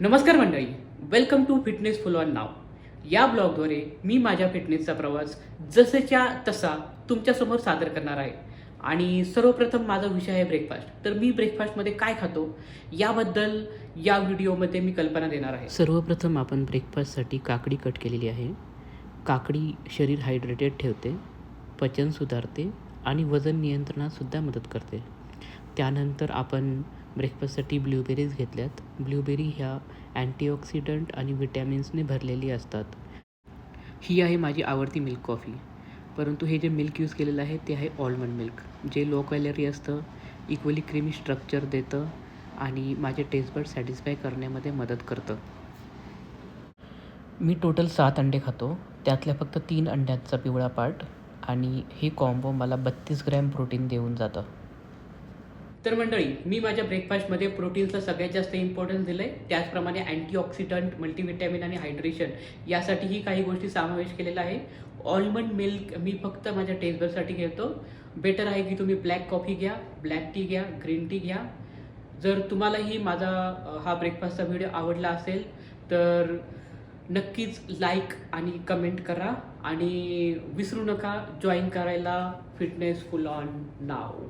नमस्कार मंडळी. Welcome to fitness full on नाव या ब्लॉगद्वारे मी माझ्या फिटनेसचा प्रवास जसेच्या तसा तुमच्यासमोर सादर करणार आहे. आणि सर्वप्रथम माझा विषय आहे ब्रेकफास्ट तर मी ब्रेकफास्टमध्ये काय खातो याबद्दल या व्हिडिओमध्ये मी कल्पना देणार आहे. सर्वप्रथम आपण ब्रेकफास्टसाठी काकडी कट केलेली आहे. काकडी शरीर हायड्रेटेड ठेवते पचन सुधारते आणि वजन नियंत्रणातसुद्धा मदत करते. त्यानंतर आपण ब्रेकफास्टसाठी ब्लूबेरीज घेतल्यात. ब्लूबेरी ह्या अँटीऑक्सिडंट आणि विटॅमिन्सने भरलेली असतात. ही आहे माझी आवडती मिल्क कॉफी. परंतु हे जे मिल्क यूज केलेलं आहे ते आहे ऑलमंड मिल्क जे लो कॅलरी असतं इक्वली क्रीमी स्ट्रक्चर देतं आणि माझे टेस्ट सॅटिस्फाय करण्यामध्ये मदत करतं. मी टोटल सात अंडे खातो. त्यातल्या फक्त तीन अंड्यांचा पिवळा पार्ट आणि हे कॉम्बो मला बत्तीस ग्रॅम प्रोटीन देऊन जातं. तर मंडळी मी माझ्या ब्रेकफास्टमध्ये प्रोटीनचं सगळ्यात जास्त इम्पॉर्टन्स दिलं आहे त्याचप्रमाणे अँटीऑक्सिडंट मल्टीविटॅमिन आणि हायड्रेशन यासाठीही काही गोष्टी समावेश केलेला आहे ऑलमंड मिल्क मी फक्त माझ्या टेस्टबरसाठी घेतो. बेटर आहे की तुम्ही ब्लॅक कॉफी घ्या ब्लॅक टी घ्या ग्रीन टी घ्या. जर तुम्हालाही माझा हा ब्रेकफास्टचा व्हिडिओ आवडला असेल तर नक्कीच लाईक आणि कमेंट करा. आणि विसरू नका जॉईन करायला फिटनेस फुल ऑन नाव